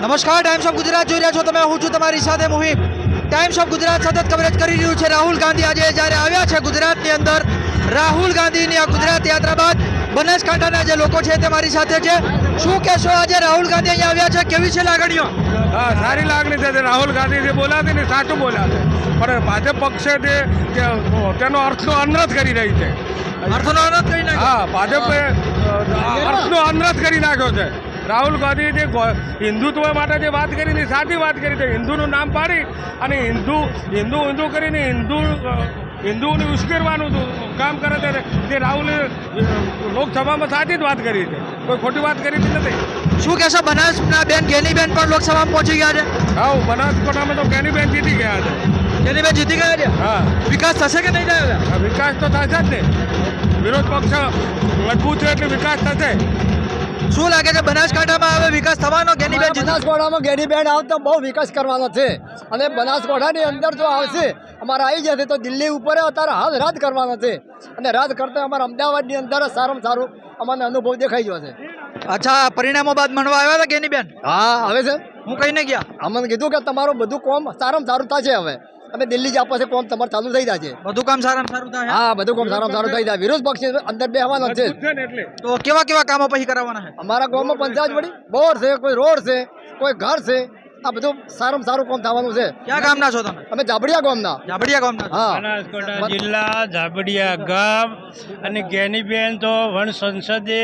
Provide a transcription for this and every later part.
નમસ્કાર times of Gujarat જોઈ રહ્યા છો તમે હું છું તમારી સાથે મુહિમ ટાઈમ્સ ઓફ ગુજરાત સતત કવરેજ કરી રહ્યું છે. રાહુલ ગાંધી આજે જ્યારે આવ્યા છે ગુજરાતની અંદર રાહુલ ગાંધીની આ ગુજરાત યાત્રા બાદ બનાસકાંઠાના જે લોકો છે તે મારી સાથે છે. શું કહેશો આજે રાહુલ ગાંધી અહીંયા આવ્યા છે? કેવી છે લાગણીઓ? હા સારી લાગણી છે. તે રાહુલ ગાંધી જે બોલાતી ને સાચું બોલ્યા છે પણ ભાજપ પક્ષે તે તેનો અર્થનો અનર્થ કરી રહી છે. અર્થનો અનર્થ કરી નાખ્યો. હા ભાજપે અર્થનો અનર્થ કરી નાખ્યો છે. રાહુલ ગાંધી જે હિન્દુત્વ માટે જે વાત કરી ને સાચી વાત કરી છે હિન્દુનું નામ પાડી અને હિન્દુ હિન્દુ હિન્દુ કરીને હિન્દુ હિન્દુઓને ઉશ્કેરવાનું કામ કરે છે તે રાહુલે લોકસભામાં સાચી જ વાત કરી છે. કોઈ ખોટી વાત કરી નથી. શું કહેશો બનાસના બેન ગેનીબેન પણ લોકસભામાં પહોંચી ગયા છે? હા બનાસકોટામાં તો કેનીબેન જીતી ગયા છે. ગેનીબેન જીતી ગયા છે? હા. વિકાસ થશે કે નહીં થાય વિકાસ તો થશે જ ને. વિરોધ પક્ષ મજબૂત છે એટલે વિકાસ થશે. શું લાગે છે બનાસકાંઠામાં હવે વિકાસ થવાનો? ગેનીબેન બનાસકાંઠામાં આવે આવતો બહુ વિકાસ કરવાનો છે. અને બનાસકાંઠાની અંદર જો આવશે અમારે આવી જશે તો દિલ્હી ઉપર અત્યારે હાલ રાજ કરવાનો છે. અને રાજ કરતા અમારા અમદાવાદની અંદર સારામાં સારું અમને અનુભવ દેખાઈ ગયો છે. અચ્છા પરિણામો બાદ મળવા આવ્યા હતા ગેનીબેન હા હવે છે. હું કહીને ગયા. અમને કીધું કે તમારું બધું કોમ સારામાં સારું થશે હવે. અમે દિલ્હી જ છે કોમ તમારે ચાલુ થઈ જશે. બધું કામ સારામાં સારું થાય હા? બધું કામ સારામાં સારું થઈ જાય. વિરોધ પક્ષ અંદર બેહવાનો છે. છે તો કેવા કેવા કામો પછી કરાવવાના છે? અમારા ગામમાં પંચાયત વળી બોર છે કોઈ રોડ છે કોઈ ઘર છે આ બધું સારામાં સારું કામ થવાનું છે. ક્યાં ગામના છો તમે? અમે જાબડિયા ગામના. જાબડિયા ગામના હા. બનાસકાંઠા જિલ્લા જાબડિયા ગામ અને ગેનીબેન તો વણ સંસદે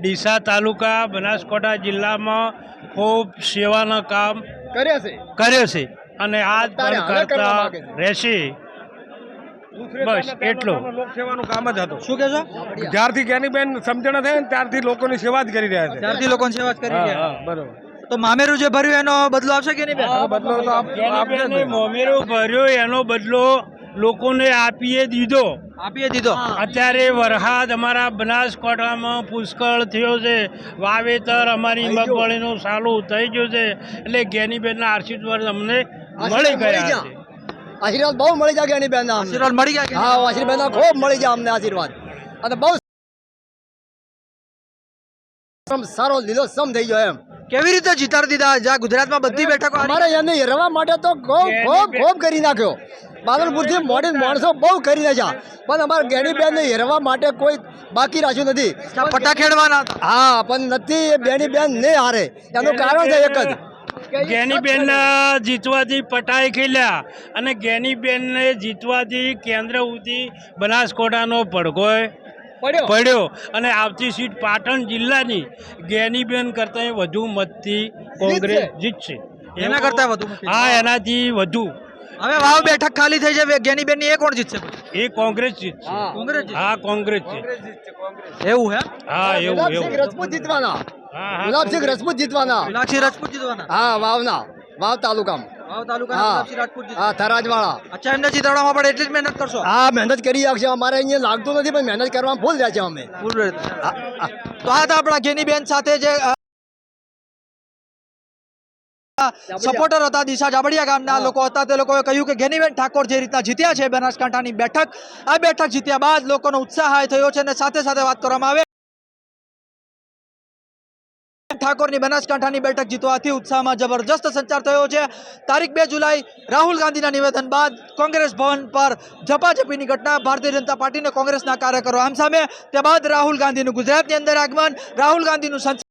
ડીસા તાલુકા બનાસકાંઠા જિલ્લામાં ખૂબ સેવાના કામ કર્યા છે. કર્યો છે. અને આજ પણ કરતા રહેશી બસ એટલું. લોકસેવાનું કામ જ હતું. શું કહેશો? જ્યારથી જ્ઞાનીબેન સમજણ થાય ને ત્યારથી લોકોની સેવા જ કરી રહ્યા છે. ત્યારથી લોકોની સેવા જ કરી રહ્યા. બરોબર. તો મામેરું જે ભર્યું એનો બદલો આવશે કે નહીં બદલો તો આપ- આપશે. મોમેરો ભર્યો એનો બદલો લોકોને આપીએ દીધો. આપીએ દીધો. અત્યારે વરસાદ અમારા બનાસકાંઠામાં પુષ્કળ થયો છે. વાવેતર અમારી મગફળીનું સારું થઈ ગયું છે. એટલે ગેનીબેનના આશીર્વાદ અમને મળી ગયા આશીર્વાદ બહુ મળી જાય એની બેન આશીર્વાદ મળી ગયા હા આશીર્વાદ ખૂબ મળી જાય અમને આશીર્વાદ. અને બહુ સારો લીલો સમ થઈ ગયો એમ. કેવી રીતે જીતાડી દીધા? જ્યાં ગુજરાતમાં બધી બેઠકો અમારે એને રવા માટે તો ખૂબ ખૂબ ખૂબ કરી નાખ્યો. બાદલપુરથી મોડી માણસો બહુ કરી નાખ્યા. પણ અમારા ગેડી બેન હેરવા માટે કોઈ બાકી રાખ્યું નથી. ત્યાં ખેડવાના હા પણ નથી એ બેની બેન નહીં હારે. એનું કારણ છે એક જ. ગેનીબેન જીતવાથી પટાઈ ખેલ્યા અને ગેનીબેનને જીતવાથી કેન્દ્ર ઉધી બનાસકોટાનો પડઘોય પડ્યો. અને આવતી સીટ પાટણ જિલ્લાની ગેનીબેન કરતાં વધુ મતથી કોંગ્રેસ જીતશે. એના કરતાં વધુ હા એનાથી વધુ. હવે વાવ બેઠક ખાલી થઈ છે ગેનીબેનની એ કોણ જીતશે એ કોંગ્રેસ જીતશે. હા. કોંગ્રેસ હા કોંગ્રેસ જીતશે. એવું હે? હા એવું એવું. રજપૂત જીતવાના. ગુલાબસિંહ રજપૂત જીતવાના. ગુલાબસિંહ રાજપૂત જીતવાના? હા વાવના. વાવ તાલુકામાં. વાવ તાલુકાના રાજપૂત હા થરાજવાળા અચ્છા એમને જીતાડવામાં પણ એટલી જ મહેનત કરશો? હા મહેનત કરી રાખશે અમારે અહીંયા લાગતું નથી પણ મહેનત કરવામાં ભૂલ જાય છે અમે. ફૂલ. તો આ હતા આપણા ગેનીબેન સાથે જે સપોર્ટર હતા દિશા જાબડિયા ગામના લોકો હતા. તે લોકોએ કહ્યું કે ઘેનીબેન ઠાકોર જે રીતના જીત્યા છે બનાસકાંઠાની બેઠક. આ બેઠક જીત્યા બાદ લોકોનો ઉત્સાહ થયો છે અને સાથે સાથે વાત કરવામાં આવે ઠાકોરની બનાસકાંઠાની બેઠક જીતવાથી ઉત્સાહમાં જબરજસ્ત સંચાર થયો છે. તારીખ બે જુલાઈ, રાહુલ ગાંધીના નિવેદન બાદ કોંગ્રેસ ભવન પર ઝપાઝપીની ઘટના. ભારતીય જનતા પાર્ટીને કોંગ્રેસના કાર્યકરો આમ સામે. ત્યારબાદ રાહુલ ગાંધીનું ગુજરાતની અંદર આગમન. રાહુલ ગાંધીનું સંસદ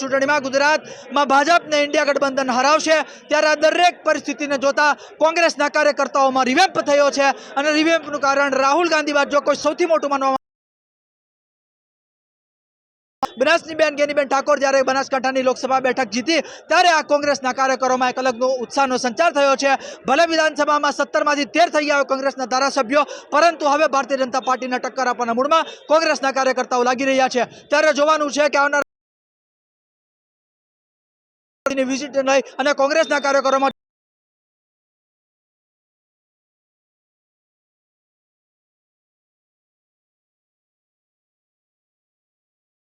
ચૂંટણીમાં ગુજરાતમાં ભાજપને ઇન્ડિયા ગઠબંધન હરાવશે. ત્યારે આ દરેક પરિસ્થિતિને જોતા કોંગ્રેસના કાર્યકર્તાઓમાં રિવેમ્પ થયો છે. અને રિવેમ્પનું કારણ રાહુલ ગાંધી બાદ જો કોઈ સૌથી મોટું માનવામાં બનાસની બેન ગેનીબેન ઠાકોર જ્યારે બનાસકાંઠાની લોકસભા બેઠક જીતી, ત્યારે આ કોંગ્રેસના કાર્યકરોમાં એક અલગનો ઉત્સાહનો સંચાર થયો છે. ભલે વિધાનસભામાં સત્તરમાંથી તેર થઈ ગયા કોંગ્રેસના ધારાસભ્યો, પરંતુ હવે ભારતીય જનતા પાર્ટીને ટક્કર આપવાના મૂડમાં કોંગ્રેસના કાર્યકર્તાઓ લાગી રહ્યા છે. ત્યારે જોવાનું છે કે આવનાર વિઝિટ લઈ અને કોંગ્રેસના કાર્યકરોમાં